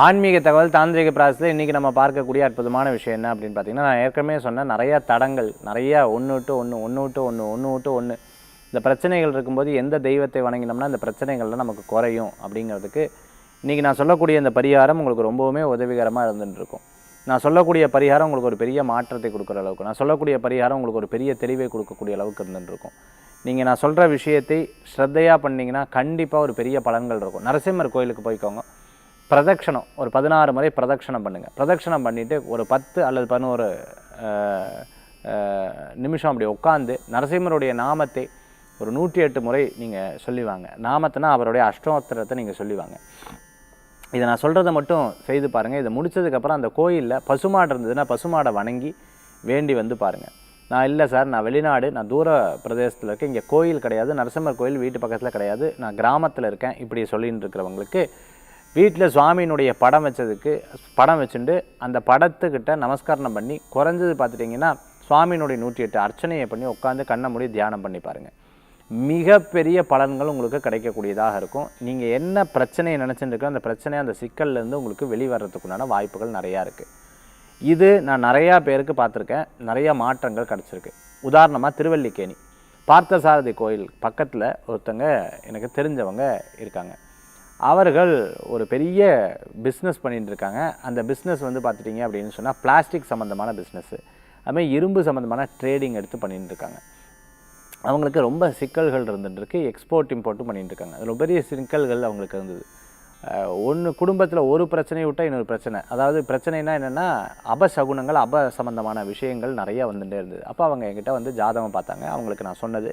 ஆன்மீக தகவல் தாந்திரிக பிராசத்தில் இன்றைக்கி நம்ம பார்க்கக்கூடிய அற்புதமான விஷயம் என்ன அப்படின்னு பார்த்தீங்கன்னா நான் ஏற்கனவே சொன்னேன் நிறைய தடங்கள் நிறையா ஒன்று விட்டு ஒன்று ஒன்று விட்டு ஒன்று ஒன்று விட்டு ஒன்று இந்த பிரச்சனைகள் இருக்கும்போது எந்த தெய்வத்தை வணங்கினோம்னா இந்த பிரச்சனைகள்லாம் நமக்கு குறையும் அப்படிங்கிறதுக்கு இன்றைக்கி நான் சொல்லக்கூடிய இந்த பரிகாரம் உங்களுக்கு ரொம்பவுமே உதவிகரமாக இருந்துகிட்டு இருக்கும் நான் சொல்லக்கூடிய பரிகாரம் உங்களுக்கு ஒரு பெரிய மாற்றத்தை கொடுக்குற அளவுக்கு நான் சொல்லக்கூடிய பரிகாரம் உங்களுக்கு ஒரு பெரிய தெளிவை கொடுக்கக்கூடிய அளவுக்கு இருந்துருக்கும் இருக்கும் நீங்கள் நான் சொல்கிற விஷயத்தை ஸ்ரத்தையாக பண்ணிங்கன்னா கண்டிப்பாக ஒரு பெரிய பலன்கள் இருக்கும். நரசிம்மர் கோயிலுக்கு போய்க்கோங்க. பிரதட்சணம் ஒரு பதினாறு முறை பிரதட்சணம் பண்ணுங்கள் பிரதட்சணம் பண்ணிவிட்டு ஒரு பத்து அல்லது பதினோரு நிமிஷம் அப்படி உட்காந்து நரசிம்மருடைய நாமத்தை ஒரு நூற்றி எட்டு முறை நீங்கள் சொல்லிவாங்க. நாமத்தினா அவருடைய அஷ்டோத்திரத்தை நீங்கள் சொல்லிவாங்க. இதை நான் சொல்கிறத மட்டும் செய்து பாருங்கள் இதை முடிச்சதுக்கப்புறம் அந்த கோயிலில் பசுமாடு இருந்ததுன்னா பசுமாடை வணங்கி வேண்டி வந்து பாருங்கள் நான் இல்லை சார் நான் வெளிநாடு நான் தூர பிரதேசத்தில் இருக்கேன். இங்கே கோயில் கிடையாது. நரசிம்மர் கோயில் வீட்டு பக்கத்தில் கிடையாது. நான் கிராமத்தில் இருக்கேன். இப்படி சொல்லின்னு இருக்கிறவங்களுக்கு வீட்டில் சுவாமியினுடைய படம் வச்சதுக்கு படம் வச்சுட்டு அந்த படத்துக்கிட்ட நமஸ்காரம் பண்ணி குறைஞ்சது பார்த்துட்டிங்கன்னா சுவாமியினுடைய நூற்றி எட்டு அர்ச்சனையை பண்ணி உட்காந்து கண்ணை மூடி தியானம் பண்ணி பாருங்கள் மிகப்பெரிய பலன்கள் உங்களுக்கு கிடைக்கக்கூடியதாக இருக்கும். நீங்கள் என்ன பிரச்சனையை நினச்சிட்டுருக்கோ அந்த பிரச்சனை அந்த சிக்கல்லேருந்து உங்களுக்கு வெளிவரத்துக்குண்டான வாய்ப்புகள் நிறையா இருக்குது இது நான் நிறையா பேருக்கு பார்த்துருக்கேன் நிறையா மாற்றங்கள் கிடச்சிருக்கு. உதாரணமாக திருவல்லிக்கேணி. பார்த்தசாரதி கோயில் பக்கத்தில் ஒருத்தங்க எனக்கு தெரிஞ்சவங்க இருக்காங்க. அவர்கள் ஒரு பெரிய பிஸ்னஸ் பண்ணிகிட்டு இருக்காங்க அந்த பிஸ்னஸ் வந்து பார்த்துட்டிங்க அப்படின்னு சொன்னால் பிளாஸ்டிக் சம்மந்தமான பிஸ்னஸ்ஸு அதுமாதிரி இரும்பு சம்மந்தமான ட்ரேடிங் எடுத்து பண்ணிகிட்டு இருக்காங்க அவங்களுக்கு ரொம்ப சிக்கல்கள் இருந்துட்டுருக்கு. எக்ஸ்போர்ட் இம்போர்ட்டும் பண்ணிகிட்டு இருக்காங்க அதில் பெரிய சிக்கல்கள் அவங்களுக்கு இருந்தது. ஒன்று குடும்பத்தில் ஒரு பிரச்சனையை விட்டால் இன்னொரு பிரச்சனை. அதாவது பிரச்சனைனா என்னென்னா அபசகுணங்கள் அப சம்மந்தமான விஷயங்கள் நிறைய வந்துட்டே இருந்தது. அப்போ அவங்க என்கிட்ட வந்து ஜாதகம் பார்த்தாங்க. அவங்களுக்கு நான் சொன்னது.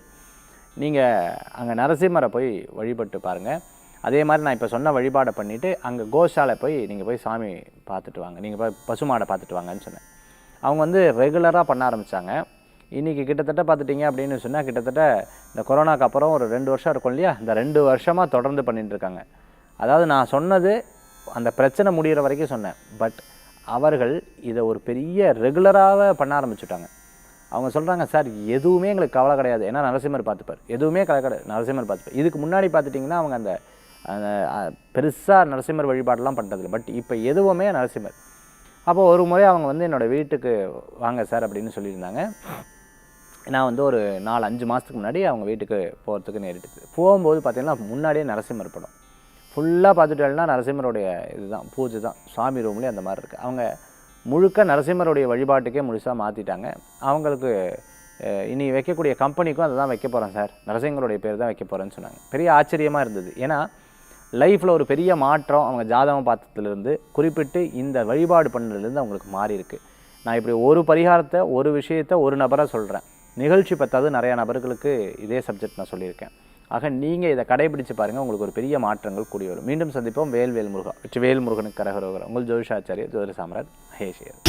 நீங்கள் அங்கே நரசிம்மரை போய் வழிபட்டு பாருங்கள் அதே மாதிரி நான் இப்போ சொன்ன வழிபாடை பண்ணிவிட்டு அங்கே கோஷாலை போய் நீங்கள் போய் சாமி பார்த்துட்டு வாங்க. நீங்கள் போய் பசுமாடை பார்த்துட்டு வாங்கன்னு சொன்னேன். அவங்க வந்து ரெகுலராக பண்ண ஆரம்பித்தாங்க இன்றைக்கி கிட்டத்தட்ட பார்த்துட்டிங்க அப்படின்னு சொன்னால் கிட்டத்தட்ட இந்த கொரோனாக்கு அப்புறம் ஒரு ரெண்டு வருஷம் இருக்கும் இல்லையா? இந்த ரெண்டு வருஷமாக தொடர்ந்து பண்ணிட்டு அதாவது நான் சொன்னது அந்த பிரச்சனை முடிகிற வரைக்கும் சொன்னேன். பட் அவர்கள் இதை ஒரு பெரிய ரெகுலராக பண்ண ஆரம்பிச்சுட்டாங்க. அவங்க சொல்கிறாங்க சார் எதுவுமே எங்களுக்கு கவலை கிடையாது. ஏன்னா நரசிம்மர் பார்த்துப்பார். எதுவுமே கவலை கிடையாது. நரசிம்மர் பார்த்துப்பார். இதுக்கு முன்னாடி பார்த்துட்டிங்கன்னா அவங்க அந்த பெருசாக நரசிம்மர் வழிபாடெலாம் பண்ணுறதில்ல பட் இப்போ எதுவுமே நரசிம்மர். அப்போது ஒரு முறை அவங்க வந்து என்னோடய வீட்டுக்கு வாங்க சார் அப்படின்னு சொல்லியிருந்தாங்க. நான் வந்து ஒரு நாலு அஞ்சு மாதத்துக்கு முன்னாடி அவங்க வீட்டுக்கு போகிறதுக்கு நேரிட்டு போகும்போது பார்த்தீங்கன்னா முன்னாடியே நரசிம்மர் படம். ஃபுல்லாக பார்த்துட்டேன்னா நரசிம்மருடைய இதுதான் பூஜை தான். சுவாமி ரூம்லேயே அந்த மாதிரி இருக்குது அவங்க முழுக்க நரசிம்மருடைய வழிபாட்டுக்கே முழுசாக மாற்றிட்டாங்க அவங்களுக்கு இனி வைக்கக்கூடிய கம்பெனிக்கும் அதை தான் வைக்க போகிறேன் சார். நரசிம்மருடைய பேர் தான் வைக்க போகிறேன்னு சொன்னாங்க. பெரிய ஆச்சரியமாக இருந்தது. ஏன்னா லைஃப்பில் ஒரு பெரிய மாற்றம் அவங்க ஜாதகம் பார்த்ததுலேருந்து குறிப்பிட்டு இந்த வழிபாடு பண்ணதுலேருந்து அவங்களுக்கு மாறி இருக்கு நான் இப்படி ஒரு பரிகாரத்தை ஒரு விஷயத்தை ஒரு நபராக சொல்கிறேன் நிகழ்ச்சி பத்தாவது நிறையா நபர்களுக்கு இதே சப்ஜெக்ட் நான் சொல்லியிருக்கேன். ஆக நீங்கள் இதை கடைபிடிச்சு பாருங்கள் உங்களுக்கு ஒரு பெரிய மாற்றங்கள் கூடி வரும். மீண்டும் சந்திப்போம். வேல்வேல் முருகா வெற்றி வேல் முருகனுக்கு கரகரோகரம். உங்கள் ஜோதிஷாச்சாரியர் ஜோதிட சாம்ராட் ஹேஷியர்